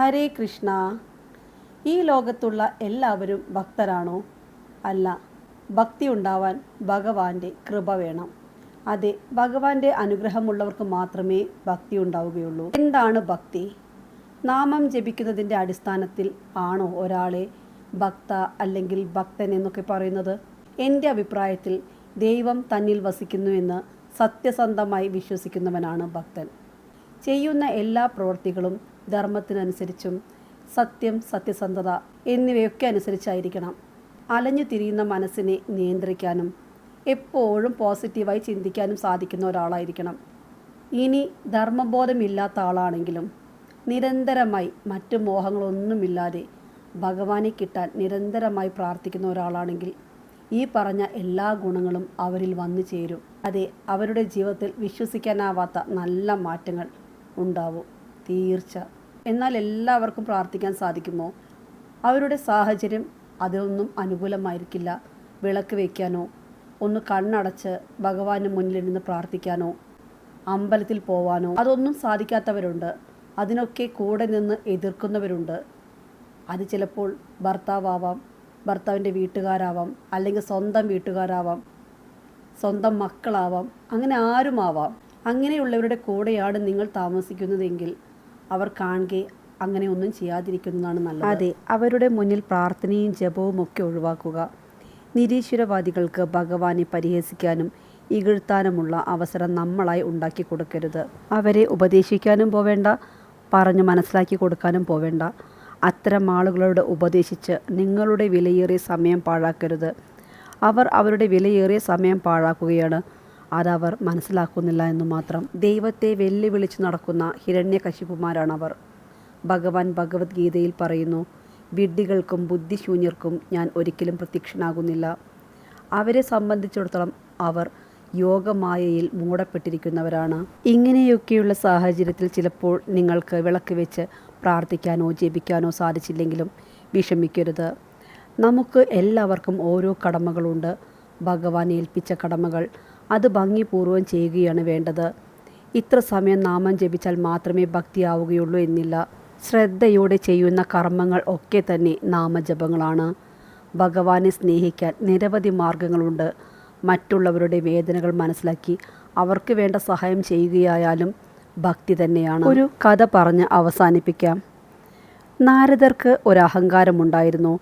ഹരേ കൃഷ്ണ. ഈ ലോകത്തുള്ള എല്ലാവരും ഭക്തരാണോ? അല്ല. ഭക്തി ഉണ്ടാവാൻ ഭഗവാന്റെ കൃപ വേണം. അതെ ഭഗവാന്റെ അനുഗ്രഹമുള്ളവർക്ക് മാത്രമേ ഭക്തി ഉണ്ടാവുകയുള്ളൂ. എന്താണ് ഭക്തി? നാമം ജപിക്കുന്നതിന്റെ അടിസ്ഥാനത്തിൽ ആണോ ഒരാളെ ഭക്ത അല്ലെങ്കിൽ ഭക്തൻ എന്നൊക്കെ പറയുന്നത്? എന്റെ അഭിപ്രായത്തിൽ ദൈവം തന്നിൽ വസിക്കുന്നുവെന്ന് സത്യസന്ധമായി വിശ്വസിക്കുന്നവനാണ് ഭക്തൻ. ചെയ്യുന്ന എല്ലാ പ്രവൃത്തികളും ധർമ്മത്തിനനുസരിച്ചും സത്യം സത്യസന്ധത എന്നിവയൊക്കെ അനുസരിച്ചായിരിക്കണം. അലഞ്ഞു തിരിയുന്ന മനസ്സിനെ നിയന്ത്രിക്കാനും എപ്പോഴും പോസിറ്റീവായി ചിന്തിക്കാനും സാധിക്കുന്ന ഒരാളായിരിക്കണം. ഇനി ധർമ്മബോധമില്ലാത്ത ആളാണെങ്കിലും നിരന്തരമായി മറ്റു മോഹങ്ങളൊന്നുമില്ലാതെ ഭഗവാനെ കിട്ടാൻ നിരന്തരമായി പ്രാർത്ഥിക്കുന്ന ഒരാളാണെങ്കിൽ ഈ പറഞ്ഞ എല്ലാ ഗുണങ്ങളും അവരിൽ വന്നു ചേരും അതെ അവരുടെ ജീവിതത്തിൽ വിശ്വസിക്കാനാവാത്ത നല്ല മാറ്റങ്ങൾ ഉണ്ടാവും തീർച്ച. എന്നാൽ എല്ലാവർക്കും പ്രാർത്ഥിക്കാൻ സാധിക്കുമോ? അവരുടെ സാഹചര്യം അതൊന്നും അനുകൂലമായിരിക്കില്ല. വിളക്ക് വയ്ക്കാനോ ഒന്ന് കണ്ണടച്ച് ഭഗവാന് മുന്നിലിരുന്ന് പ്രാർത്ഥിക്കാനോ അമ്പലത്തിൽ പോവാനോ അതൊന്നും സാധിക്കാത്തവരുണ്ട്. അതിനൊക്കെ കൂടെ നിന്ന് എതിർക്കുന്നവരുണ്ട്. അത് ചിലപ്പോൾ ഭർത്താവാവാം ഭർത്താവിന്റെ വീട്ടുകാരാവാം അല്ലെങ്കിൽ സ്വന്തം വീട്ടുകാരാവാം സ്വന്തം മക്കളാവാം അങ്ങനെ ആരുമാവാം. അങ്ങനെയുള്ളവരുടെ കൂടെയാണ് നിങ്ങൾ താമസിക്കുന്നതെങ്കിൽ അവർ കാണുകയെ അങ്ങനെ ഒന്നും ചെയ്യാതിരിക്കുന്നതാണ് നല്ലത്. അതെ അവരുടെ മുന്നിൽ പ്രാർത്ഥനയും ജപവും ഒക്കെ ഒഴിവാക്കുക. നിരീശ്വരവാദികൾക്ക് ഭഗവാനെ പരിഹസിക്കാനും ഇകഴ്ത്താനുമുള്ള അവസരം നമ്മളായി ഉണ്ടാക്കി കൊടുക്കരുത്. അവരെ ഉപദേശിക്കാനും പോവേണ്ട പറഞ്ഞു മനസ്സിലാക്കി കൊടുക്കാനും പോവേണ്ട. അത്തരം ആളുകളോട് ഉപദേശിച്ച് നിങ്ങളുടെ വിലയേറിയ സമയം പാഴാക്കരുത്. അവർ അവരുടെ വിലയേറിയ സമയം പാഴാക്കുകയാണ്. അതവർ മനസ്സിലാക്കുന്നില്ല എന്ന് മാത്രം ദൈവത്തെ വെല്ലുവിളിച്ച് നടക്കുന്ന ഹിരണ്യകശിപ്പുമാരാണവർ ഭഗവാൻ ഭഗവത്ഗീതയിൽ പറയുന്നു വിഡ്ഢികൾക്കും ബുദ്ധിശൂന്യർക്കും ഞാൻ ഒരിക്കലും പ്രത്യക്ഷനാകുന്നില്ല. അവരെ സംബന്ധിച്ചിടത്തോളം അവർ യോഗമായയിൽ മൂടപ്പെട്ടിരിക്കുന്നവരാണ്. ഇങ്ങനെയൊക്കെയുള്ള സാഹചര്യത്തിൽ ചിലപ്പോൾ നിങ്ങൾക്ക് വിളക്ക് വെച്ച് പ്രാർത്ഥിക്കാനോ ജപിക്കാനോ സാധിച്ചില്ലെങ്കിലും വിഷമിക്കരുത്. നമുക്ക് എല്ലാവർക്കും ഓരോ കടമകളുണ്ട്. ഭഗവാൻ ഏൽപ്പിച്ച കടമകൾ അത് ഭംഗിപൂർവം ചെയ്യുകയാണ് വേണ്ടത്. ഇത്ര സമയം നാമം ജപിച്ചാൽ മാത്രമേ ഭക്തിയാവുകയുള്ളൂ എന്നില്ല. ശ്രദ്ധയോടെ ചെയ്യുന്ന കർമ്മങ്ങൾ ഒക്കെ തന്നെ നാമജപങ്ങളാണ്. ഭഗവാനെ സ്നേഹിക്കാൻ നിരവധി മാർഗങ്ങളുണ്ട്. മറ്റുള്ളവരുടെ വേദനകൾ മനസ്സിലാക്കി അവർക്ക് വേണ്ട സഹായം ചെയ്യുകയായാലും ഭക്തി തന്നെയാണ്. ഒരു കഥ പറഞ്ഞ് അവസാനിപ്പിക്കാം. നാരദർക്ക് ഒരു അഹങ്കാരമുണ്ടായിരുന്നു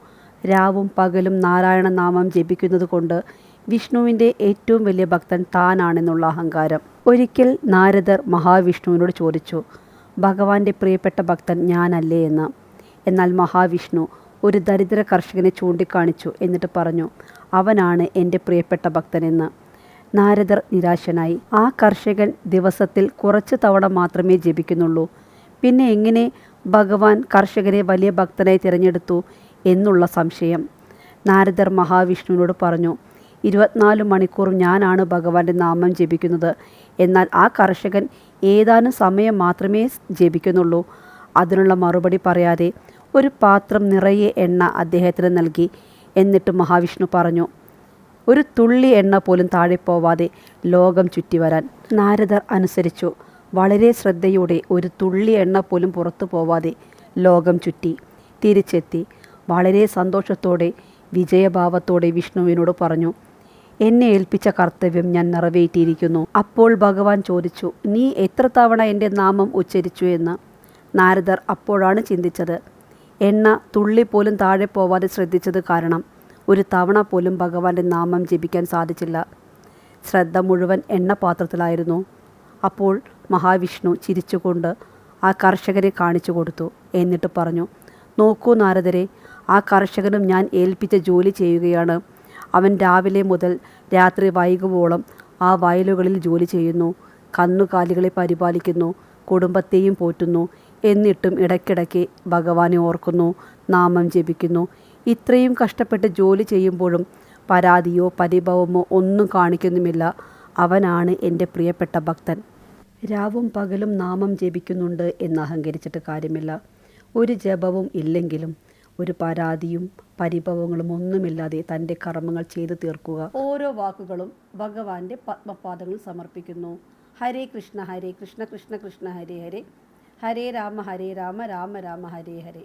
രാവും പകലും നാരായണ നാമം ജപിക്കുന്നത് കൊണ്ട് വിഷ്ണുവിന്റെ ഏറ്റവും വലിയ ഭക്തൻ താനാണെന്നുള്ള അഹങ്കാരം. ഒരിക്കൽ നാരദർ മഹാവിഷ്ണുവിനോട് ചോദിച്ചു ഭഗവാന്റെ പ്രിയപ്പെട്ട ഭക്തൻ ഞാനല്ലേ എന്ന്? എന്നാൽ മഹാവിഷ്ണു ഒരു ദരിദ്ര കർഷകനെ ചൂണ്ടിക്കാണിച്ചു എന്നിട്ട് പറഞ്ഞു അവനാണ് എന്റെ പ്രിയപ്പെട്ട ഭക്തനെന്ന് നാരദർ നിരാശനായി ആ കർഷകൻ ദിവസത്തിൽ കുറച്ച് തവണ മാത്രമേ ജപിക്കുന്നുള്ളൂ. പിന്നെ എങ്ങനെ ഭഗവാൻ കർഷകനെ വലിയ ഭക്തനായി തിരഞ്ഞെടുത്തു? എന്നുള്ള സംശയം. നാരദർ മഹാവിഷ്ണുവിനോട് പറഞ്ഞു ഇരുപത്തിനാല് മണിക്കൂറും ഞാനാണ് ഭഗവാന്റെ നാമം ജപിക്കുന്നത്. എന്നാൽ ആ കർഷകൻ ഏതാനും സമയം മാത്രമേ ജപിക്കുന്നുള്ളൂ. അതിനുള്ള മറുപടി പറയാതെ ഒരു പാത്രം നിറയെ എണ്ണ അദ്ദേഹത്തിന് നൽകി. എന്നിട്ട് മഹാവിഷ്ണു പറഞ്ഞു ഒരു തുള്ളി എണ്ണ പോലും താഴെ പോവാതെ ലോകം ചുറ്റി വരാൻ. നാരദർ അനുസരിച്ചു. വളരെ ശ്രദ്ധയോടെ ഒരു തുള്ളി എണ്ണ പോലും പുറത്തു പോവാതെ ലോകം ചുറ്റി തിരിച്ചെത്തി. വളരെ സന്തോഷത്തോടെ വിജയഭാവത്തോടെ വിഷ്ണുവിനോട് പറഞ്ഞു എന്നെ ഏൽപ്പിച്ച കർത്തവ്യം ഞാൻ നിറവേറ്റിയിരിക്കുന്നു. അപ്പോൾ ഭഗവാൻ ചോദിച്ചു നീ എത്ര തവണ എന്റെ നാമം ഉച്ചരിച്ചു എന്ന്? നാരദർ അപ്പോഴാണ് ചിന്തിച്ചത്. എണ്ണ തുള്ളി പോലും താഴെ പോവാതെ ശ്രദ്ധിച്ചത് കാരണം ഒരു തവണ പോലും ഭഗവാന്റെ നാമം ജപിക്കാൻ സാധിച്ചില്ല. ശ്രദ്ധ മുഴുവൻ എണ്ണപാത്രത്തിലായിരുന്നു. അപ്പോൾ മഹാവിഷ്ണു ചിരിച്ചുകൊണ്ട് ആ കർഷകരെ കാണിച്ചു കൊടുത്തു എന്നിട്ട് പറഞ്ഞു നോക്കൂ നാരദരെ ആ കർഷകനും ഞാൻ ഏൽപ്പിച്ച ജോലി ചെയ്യുകയാണ്. രാവിലെ മുതൽ രാത്രി വൈകുവോളം ആ വയലുകളിൽ ജോലി ചെയ്യുന്നു. കന്നുകാലികളെ പരിപാലിക്കുന്നു. കുടുംബത്തെയും പോറ്റുന്നു. എന്നിട്ടും ഇടയ്ക്കിടയ്ക്ക് ഭഗവാനെ ഓർക്കുന്നു. നാമം ജപിക്കുന്നു. ഇത്രയും കഷ്ടപ്പെട്ട് ജോലി ചെയ്യുമ്പോഴും പരാതിയോ പരിഭവമോ ഒന്നും കാണിക്കുന്നുമില്ല. അവനാണ് എന്റെ പ്രിയപ്പെട്ട ഭക്തൻ. രാവും പകലും നാമം ജപിക്കുന്നുണ്ട് എന്ന് അഹങ്കരിച്ചിട്ട് കാര്യമില്ല. ഒരു ജപവും ഇല്ലെങ്കിലും ഒരു പരാതിയും പരിഭവങ്ങളും ഒന്നുമില്ലാതെ തന്റെ കർമ്മങ്ങൾ ചെയ്തു തീർക്കുക. ഓരോ വാക്കുകളും ഭഗവാന്റെ പത്മപാദങ്ങൾ സമർപ്പിക്കുന്നു. ഹരേ കൃഷ്ണ ഹരേ കൃഷ്ണ കൃഷ്ണ കൃഷ്ണ ഹരേ ഹരേ. ഹരേ രാമ ഹരേ രാമ രാമ രാമ ഹരേ ഹരേ.